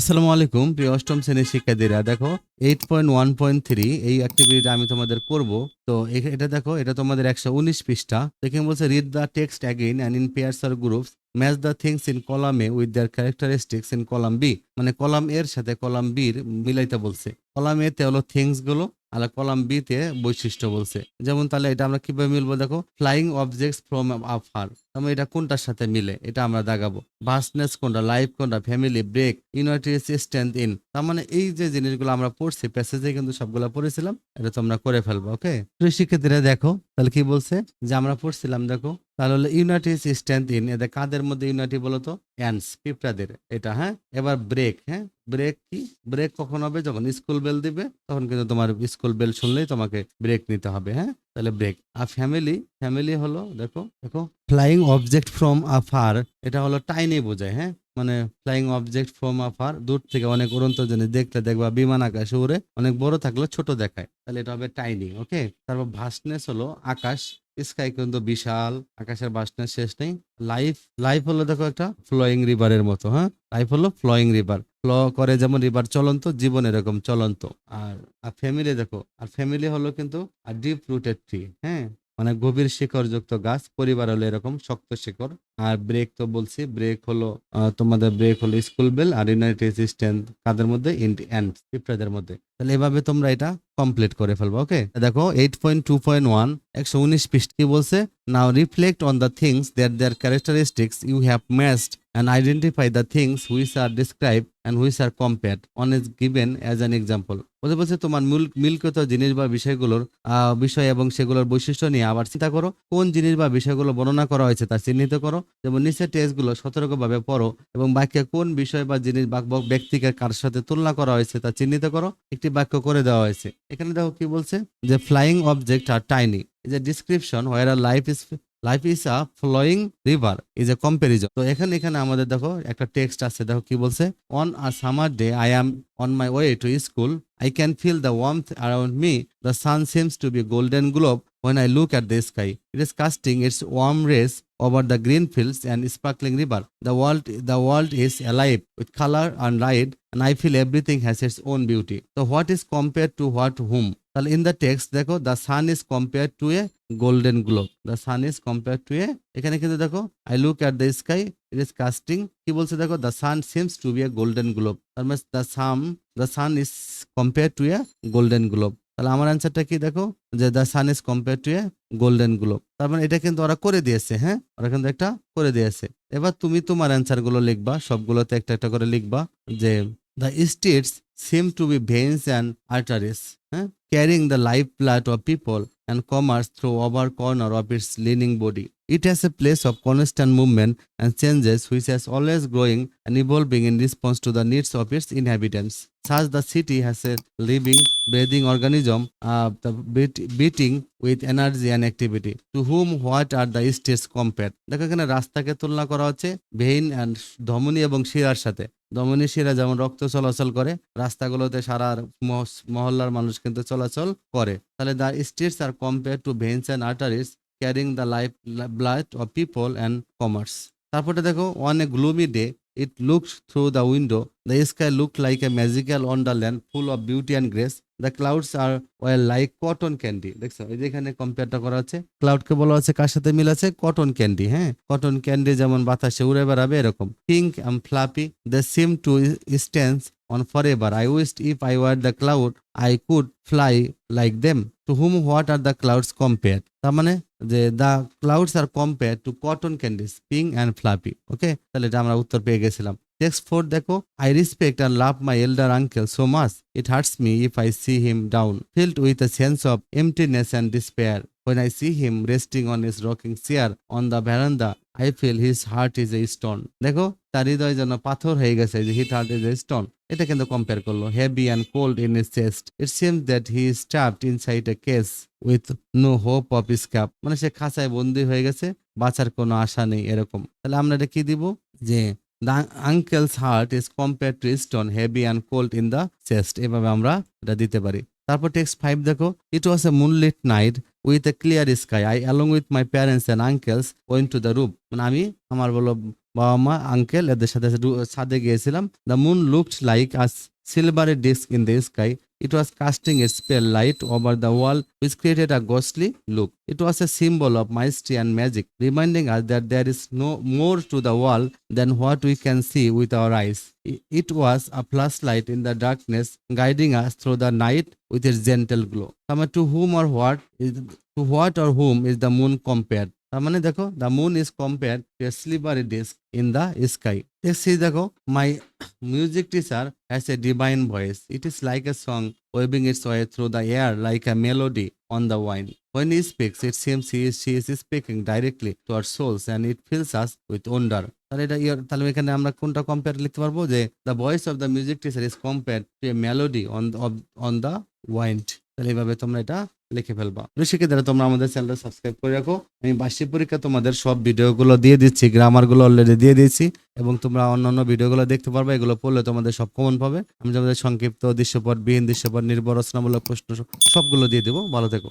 আসসালামু আলাইকুম, প্রিয় অষ্টম শ্রেণির শিক্ষার্থীরা। দেখো eight point one point three এই অ্যাক্টিভিটিটা আমি তোমাদের করব। তো এটা দেখো, এটা তোমাদের একশো উনিশ পৃষ্ঠা। এখানে বলছে read the text again and in pairs or groups match the things in column A with their characteristics in column B মানে কলাম এর সাথে কলাম বির মিলাইতে বলছে। কলাম এ তে হলো থিংসগুলো আর কলাম বি তে বৈশিষ্ট্য বলছে। যেমন তাহলে এটা আমরা কীভাবে মিলবো দেখো ফ্লাইং অবজেক্টস ফ্রম আফার তারপরে এটা কোনটার সাথে মিলে? এটা আমরা দাগাবো ভার্সনেস কোনটা? লাইফ কোনটা? Family? Break? United strength in? তার মানে এই যে জিনিসগুলো আমরা পড়ছি, প্যাসেজে কিন্তু সবগুলো পড়েছিলাম, এটা তোমরা করে ফেলব, ওকে? শিক্ষার্থীরা দেখো, তাহলে কি বলছে? যে আমরা পড়ছিলাম, দেখো, তাহলে হলো ইউনাইটেড স্ট্রেংথ ইন, এদের কাদের মধ্যে ইউনাইটি বলতো? অ্যান্ডস, পিঁপড়াদের, এটা হ্যাঁ? এবার ব্রেক হ্যাঁ? ব্রেক কি? ব্রেক কখন হবে? যখন স্কুল বেল দিবে, তখন কিন্তু তোমার স্কুল বেল শুনলেই তোমাকে ব্রেক নিতে হবে হ্যাঁ? তাহলে ব্রেক আর ফ্যামিলি ফ্যামিলি হলো, দেখো দেখো ফ্লাইং অবজেক্ট ফ্রম আফার এটা হলো টাইনে বোঝায় হ্যাঁ? মানে ফ্লাইং অবজেক্ট ফ্রম আফার দূর থেকে অনেক উড়ন্ত জিনিস দেখলে দেখবা বিমান আকাশে উড়ে, অনেক বড় থাকলে ছোট দেখায়। তাহলে এটা হবে টাইনি ওকে তারপর ভাস্টনেস হলো আকাশ স্কাই কিন্তু বিশাল, আকাশের বাসনা শেষ নেই। লাইফ লাইফ হলো দেখো একটা ফ্লোয়িং রিভারের মতো হ্যাঁ? লাইফ হলো ফ্লোয়িং রিভার ফ্লো করে যেমন রিভার চলন্ত, জীবন এরকম চলন্ত। আর আর ফ্যামিলি দেখো, আর ফ্যামিলি হলো কিন্তু আর ডিপ রুটেড ট্রি হ্যাঁ? মানে গভীর শিকড়যুক্ত গাছ, পরিবার হলো এরকম শক্ত শিকড়। আর ব্রেক তো বলছি ব্রেক হলো তোমাদের ব্রেক হলো স্কুল বেল আর ইউনাইটেড স্ট্যান্ড কাদের মধ্যে? অ্যান্ড পিঁপড়াদের মধ্যে। তাহলে এভাবে তোমরা এটা কমপ্লিট করে ফেলব ওকে দেখো eight point two point one একশো উনিশ পৃষ্ঠ কি বলছে? Now reflect on the things that their characteristics you have matched and identify the things which are described and which are compared. On is given as an example. ওদের বলছে, তোমার মূল, মিলকত জিনিস বা বিষয়গুলোর বিষয় এবং সেগুলোর বৈশিষ্ট্য নিয়ে আবার চিন্তা করো। কোন জিনিস বা বিষয়গুলো বর্ণনা করা হয়েছে তা চিহ্নিত করো। যেমন নিচের টেস্টগুলো সতর্কভাবে পড়ো এবং বাক্যে কোন বিষয় বা জিনিস বা ব্যক্তিকে কার সাথে তুলনা করা হয়েছে তা চিহ্নিত করো। একটি বাক্য করে দেওয়া হয়েছে। এখানে দেখো কি বলছে যে flying object are tiny is a description where are life is life is a flowing river is a comparison তো এখানে এখানে আমাদের দেখো একটা টেক্সট আছে দেখো কি বলছে on a summer day I am on my way to school can feel the warmth around me. The sun seems to be a golden globe when I look at the sky. It is casting its warm rays over the green fields and sparkling river. The world, the world is alive with color and light, and I feel everything has its own beauty. So, what is compared to what whom? তাহলে in the text, দেখো the sun is compare to a golden globe. The sun is compare to a এখানে কিন্তু দেখো I look at the sky it is casting কি বলছে দেখো? The sun seems to be a golden globe তার মানে the sun the sun is compared to a golden globe. তাহলে আমার অ্যান্সারটা কি দেখো? যে the sun is compare to a golden globe তার মানে এটা কিন্তু ওরা করে দিয়েছে হ্যাঁ? ওরা কিন্তু একটা করে দিয়েছে। এবার তুমি তোমার অ্যান্সারগুলো লিখবা, সবগুলোতে একটা একটা করে লিখবা যে the states seem to be veins and arteries হ্যাঁ the life blood of people and commerce through over corner of its leaning body. It has a place of constant movement and changes which is always growing and evolving in response to the needs of its inhabitants. Thus, the city has a living, breathing organism, uh, the beat- beating with energy and activity. To whom what are the states compared? দেখো এখানে রাস্তাকে তুলনা করা হচ্ছে vein and ধমনী এবং শিরার সাথে ধমনী শিরা যেমন রক্ত চলাচল করে, রাস্তাগুলোতে সারা মহল্লার মানুষ কিন্তু চলাচল করে। তাহলে the states are compare to veins and arteries carrying the life blood of people and commerce তারপরে দেখো on a gloomy day it looks through the window the sky look like a magical wonderland full of beauty and grace the clouds are well like cotton candy দেখছ? এই যে এখানে কম্পেয়ারটা করা হচ্ছে। ক্লাউডকে বলা হচ্ছে, কার সাথে মিল আছে? কটন ক্যান্ডি হ্যাঁ? কটন ক্যান্ডি যেমন বাতাসে উড়ে বেড়াবে, এরকম। Pink and fluffy they seem to stance on forever. I wished if I were the cloud, I could fly like them. To whom what are the clouds compared? তার মানে যে the clouds are compare to cotton candies pink and fluffy okay তাহলে এটা আমরা উত্তর পেয়ে গেছিলাম text four দেখো I respect and love my elder uncle so much it hurts me if I see him down filled with a sense of emptiness and despair When I see him resting on his rocking chair on the veranda, I feel his heart is a stone. দেখো তার হৃদয় যেন পাথর হয়ে গেছে, যে his heart is a stone এটা কিন্তু compare করল heavy and cold in his chest it seems that he is trapped inside a cage with no hope of escape মানে সে খাঁচায় বন্দি হয়ে গেছে, বাঁচার কোনো আশা নেই এরকম। তাহলে আমরা এটা কি দিব? যে the uncle's heart is compare to stone heavy and cold in the chest এভাবে আমরা এটা দিতে পারি। তারপর টেক্সট ফাইভ দেখো it was a moonlit night with a clear sky I along with my parents and uncles went to the roof মানে আমি আমার বলো বাবা মা আঙ্কেল এদের সাথে ছাদে গিয়েছিলাম। The moon looked like as সিলভারের disc in the sky. It was casting a spell light over the wall, which created a ghostly look. It was a symbol of mystery and magic, reminding us that there is no more to the wall than what we can see with our eyes. It was a flashlight in the darkness, guiding us through the night with its gentle glow. To whom or what is to what or whom is the moon compared? তার মানে দেখো the moon is compare to a slippery disc in the sky দেখছি দেখো my music teacher has a divine voice it is like a song waving its way through the air like a melody on the wind When he speaks, it seems he is, she is speaking directly to our souls and it fills us with wonder. তাহলে এটা ইয়ে- তাহলে এখানে আমরা কোনটা compare লিখতে পারব? যে the voice of the music teacher is compare to a melody on on the wind তাহলে এইভাবে তোমরা এটা লিখে ফেলবা। শিক্ষিতারা তোমরা আমাদের চ্যানেলটা সাবস্ক্রাইব করে রাখো। আমি বার্ষিক পরীক্ষা তোমাদের সব ভিডিওগুলো দিয়ে দিচ্ছি গ্রামারগুলো অলরেডি দিয়ে দিয়েছি এবং তোমরা অন্যান্য ভিডিওগুলো দেখতে পারবে, এগুলো পড়লে তোমাদের সব কমন পাবে। আমি তোমাদের সংক্ষিপ্ত দৃশ্যপট, বিহীন দৃশ্যপট, নির্ভর রচনামূলক প্রশ্ন সবগুলো দিয়ে দেবো। ভালো থেকো।